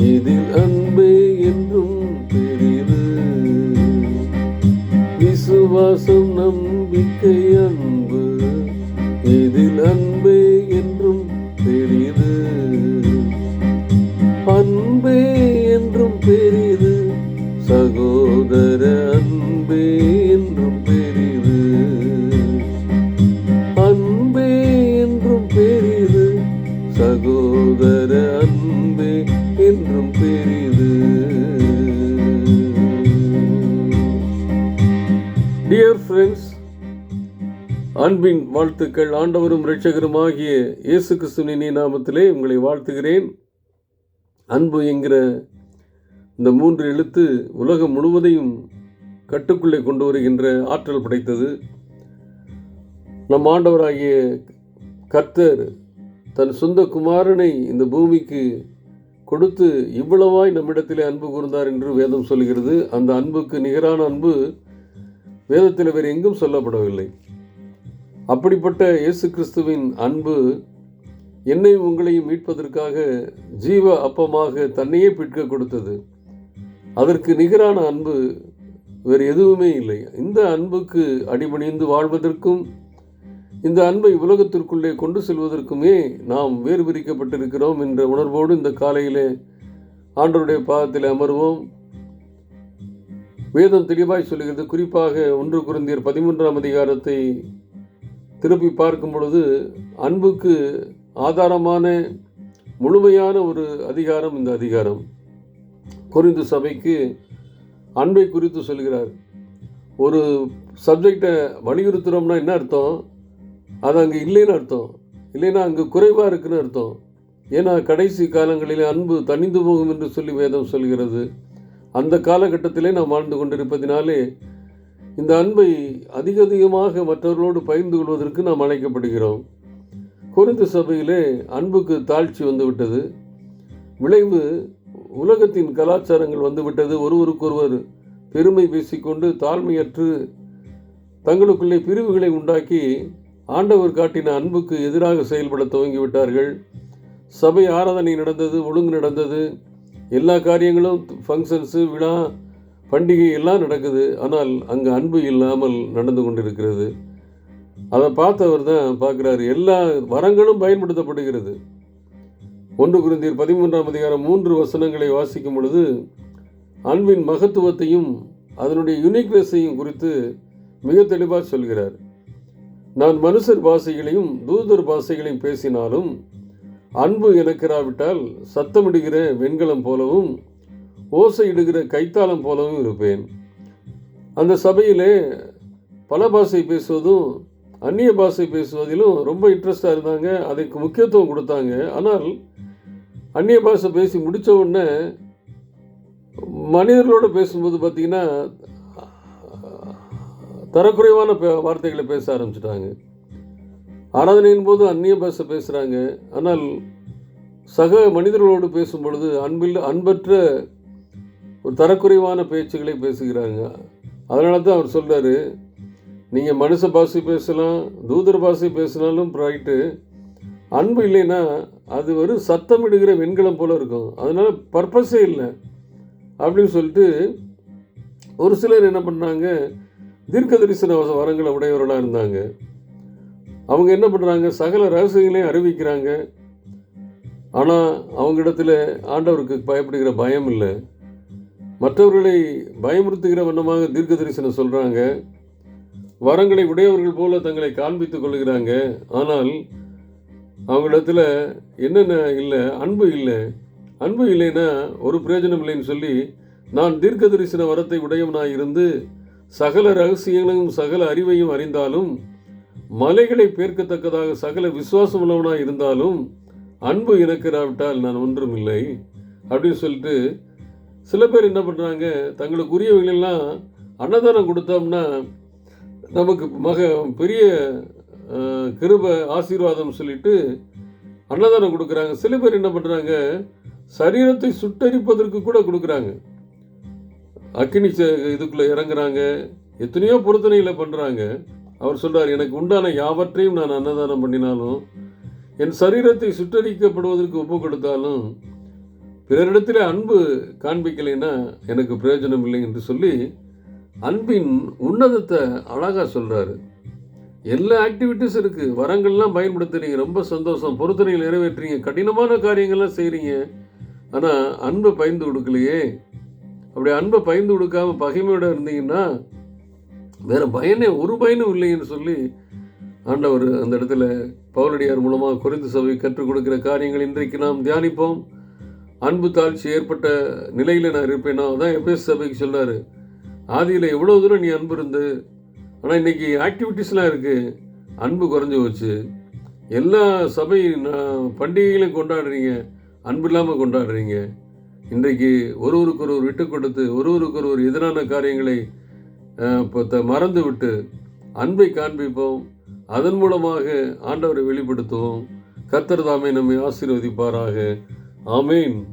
இதில் அன்பே என்றும் பெரிது விசுவாசம் நம்பிக்கை அன்பு. ஃப்ரெண்ட்ஸ் அன்பின் வாழ்த்துக்கள் ஆண்டவரும் இரட்சகருமாகிய இயேசு கிறிஸ்துவின் நாமத்திலே உங்களை வாழ்த்துகிறேன். அன்பு என்கிற இந்த மூன்று எழுத்து உலகம் முழுவதையும் கட்டுக்குள்ளே கொண்டு வருகின்ற ஆற்றல் படைத்தது. நம் ஆண்டவராகிய கர்த்தர் தன் சொந்த குமாரனை இந்த பூமிக்கு கொடுத்து இவ்வளவாய் நம்மிடத்திலே அன்பு கூர்ந்தார் என்று வேதம் சொல்கிறது. அந்த அன்புக்கு நிகரான அன்பு வேதத்தில் வேறு எங்கும் சொல்லப்படவில்லை. அப்படிப்பட்ட இயேசு கிறிஸ்துவின் அன்பு என்னையும் உங்களையும் மீட்பதற்காக ஜீவ அப்பமாக தன்னையே பிற்க கொடுத்தது. அதற்கு நிகரான அன்பு வேறு எதுவுமே இல்லை. இந்த அன்புக்கு அடிபணிந்து வாழ்வதற்கும் இந்த அன்பை உலகத்திற்குள்ளே கொண்டு செல்வதற்குமே நாம் வேறு பிரிக்கப்பட்டிருக்கிறோம் என்ற உணர்வோடு இந்த காலையிலே ஆண்டருடைய பாதத்தில் அமர்வோம். வேதம் தெளிவாய் சொல்லுகிறது. குறிப்பாக ஒன்று குருந்தியர் பதிமூன்றாம் அதிகாரத்தை திருப்பி பார்க்கும் பொழுது அன்புக்கு ஆதாரமான முழுமையான ஒரு அதிகாரம் இந்த அதிகாரம். குறிந்து சபைக்கு அன்பை குறித்து சொல்கிறார். ஒரு சப்ஜெக்டை வலியுறுத்துகிறோம்னா என்ன அர்த்தம்? அது அங்கே இல்லைன்னு அர்த்தம். இல்லைன்னா அங்கே குறைவாக இருக்குன்னு அர்த்தம். ஏன்னா கடைசி காலங்களிலே அன்பு தனிந்து போகும் என்று சொல்லி வேதம் சொல்கிறது. அந்த காலகட்டத்திலே நாம் வாழ்ந்து கொண்டிருப்பதினாலே இந்த அன்பை அதிக அதிகமாக மற்றவர்களோடு பகிர்ந்து கொள்வதற்கு நாம் அழைக்கப்படுகிறோம். குறிந்த சபையிலே அன்புக்கு தாழ்ச்சி வந்துவிட்டது. விளைவு உலகத்தின் கலாச்சாரங்கள் வந்துவிட்டது. ஒருவருக்கொருவர் பெருமை பேசிக்கொண்டு தாழ்மையற்று தங்களுக்குள்ளே பிரிவுகளை உண்டாக்கி ஆண்டவர் காட்டின அன்புக்கு எதிராக செயல்பட துவங்கிவிட்டார்கள். சபை ஆராதனை நடந்தது ஒழுங்கு நடந்தது. எல்லா காரியங்களும் ஃபங்க்ஷன்ஸு விழா பண்டிகை எல்லாம் நடக்குது. ஆனால் அங்கே அன்பு இல்லாமல் நடந்து கொண்டிருக்கிறது. அதை பார்த்தவர் தான் பார்க்குறாரு எல்லா வரங்களும் பயன்படுத்தப்படுகிறது. ஒன்று குருந்தீர் பதிமூன்றாம் அதிகாரம் மூன்று வசனங்களை வாசிக்கும் பொழுது அன்பின் மகத்துவத்தையும் அதனுடைய யுனிக்னஸையும் குறித்து மிக தெளிவாக சொல்கிறார். நான் மனுஷர் பாஷைகளையும் தூதர் பாஷைகளையும் பேசினாலும் அன்பு எனக்கிறாவிட்டால் சத்தமிடுகிற வெண்கலம் போலவும் ஓசையிடுகிற கைத்தாளம் போலவும் இருப்பேன். அந்த சபையிலே பல பாஷை பேசுவதும் அந்நிய பாஷை பேசுவதிலும் ரொம்ப இன்ட்ரெஸ்டாக இருந்தாங்க. அதுக்கு முக்கியத்துவம் கொடுத்தாங்க. ஆனால் அந்நிய பாஷை பேசி முடித்த உடனே மனிதர்களோடு பேசும்போது பார்த்திங்கன்னா தரக்குறைவான பே வார்த்தைகளை பேச ஆரம்பிச்சிட்டாங்க. ஆராதனையின் போது அந்நிய பாஷை பேசுகிறாங்க ஆனால் சக மனிதர்களோடு பேசும் பொழுது அன்பில் அன்பற்ற ஒரு தரக்குறைவான பேச்சுகளை பேசுகிறாங்க. அதனால தான் அவர் சொல்கிறாரு நீங்கள் மனுஷ பாஷை பேசலாம் தூதர் பாஷை பேசினாலும் ரைட்டு அன்பு இல்லைன்னா அது ஒரு சத்தமிடுகிற வெண்கலம் போல் இருக்கும். அதனால் பர்பஸே இல்லை. அப்படின்னு சொல்லிட்டு ஒரு சிலர் என்ன பண்ணாங்க தீர்க்க தரிசன வரங்களை உடையவர்களாக இருந்தாங்க. அவங்க என்ன பண்ணுறாங்க சகல ரகசியங்களையும் அறிவிக்கிறாங்க. ஆனால் அவங்களிடத்தில் ஆண்டவருக்கு பயப்படுகிற பயம் இல்லை. மற்றவர்களை பயமுறுத்துகிற வண்ணமாக தீர்க்க தரிசனம் சொல்கிறாங்க வரங்களை உடையவர்கள் போல தங்களை காண்பித்துக் கொள்கிறாங்க. ஆனால் அவங்களிடத்தில் என்னென்ன இல்லை? அன்பு இல்லை. அன்பு இல்லைன்னா ஒரு பிரயோஜனம் இல்லைன்னு சொல்லி நான் தீர்க்க தரிசன வரத்தை உடையவனாய் இருந்து சகல ரகசியங்களையும் சகல அறிவையும் அறிந்தாலும் மலைகளை பேர்க்கத்தக்கதாக சகல விசுவாசம் உள்ளவனாக இருந்தாலும் அன்பு இறக்கிறாவிட்டால் நான் ஒன்றும் இல்லை அப்படின்னு சொல்லிட்டு சில பேர் என்ன பண்ணுறாங்க தங்களுக்கு உரியவைகளெல்லாம் அன்னதானம் கொடுத்தோம்னா நமக்கு மக பெரிய கிருப ஆசீர்வாதம் சொல்லிட்டு அன்னதானம் கொடுக்குறாங்க. சில பேர் என்ன பண்ணுறாங்க சரீரத்தை சுட்டரிப்பதற்கு கூட கொடுக்குறாங்க. அக்கினி ச- இதுக்குள்ளே இறங்குறாங்க எத்தனையோ பொருத்தனைகளை பண்ணுறாங்க அவர் சொல்றார் எனக்கு உண்டான யாவற்றையும் நான் அன்னதானம் பண்ணினாலும் என் சரீரத்தை சுற்றறிக்கப்படுவதற்கு ஒப்பு கொடுத்தாலும் பிறரிடத்தில் அன்பு காண்பிக்கலைன்னா எனக்கு பிரயோஜனம் இல்லை என்று சொல்லி அன்பின் உன்னதத்தை அழகாக சொல்கிறாரு எல்லா ஆக்டிவிட்டீஸ் இருக்குது வரங்கள்லாம் பயன்படுத்துறீங்க. ரொம்ப சந்தோஷம். பொறுத்தனைகள் நிறைவேற்றுறீங்க. கடினமான காரியங்கள்லாம் செய்கிறீங்க ஆனால் அன்பை பயந்து கொடுக்கலையே அப்படி அன்பை பயந்து கொடுக்காம பகைமையோட இருந்தீங்கன்னா வேறு பயனே ஒரு பயனும் இல்லைன்னு சொல்லி ஆண்டவர் அந்த இடத்துல பவுலடியார் மூலமாக குறைந்த சபை கற்றுக் கொடுக்கிற காரியங்கள் இன்றைக்கு நாம் தியானிப்போம். அன்பு தாழ்ச்சி ஏற்பட்ட நிலையில் நான் இருப்பேனோ. அதான் எபேஸ் சபைக்கு சொல்கிறார் ஆதியில் எவ்வளோ தூரம் நீ அன்பு இருந்து ஆனால் இன்றைக்கி ஆக்டிவிட்டீஸ்லாம் இருக்குது அன்பு குறைஞ்சு போச்சு. எல்லா சபை நான் பண்டிகைகளையும் கொண்டாடுறீங்க. அன்பு இல்லாமல் கொண்டாடுறீங்க. இன்றைக்கு ஒருவருக்கொருவர் விட்டு கொடுத்து ஒருவருக்கொருவர் எதிரான காரியங்களை மறந்து விட்டு அன்பை காண்பிப்போம். அதன் மூலமாக ஆண்டவரை வெளிப்படுத்துவோம். கத்தர் தாமே நம்மை ஆசீர்வதிப்பாராக. ஆமேன்.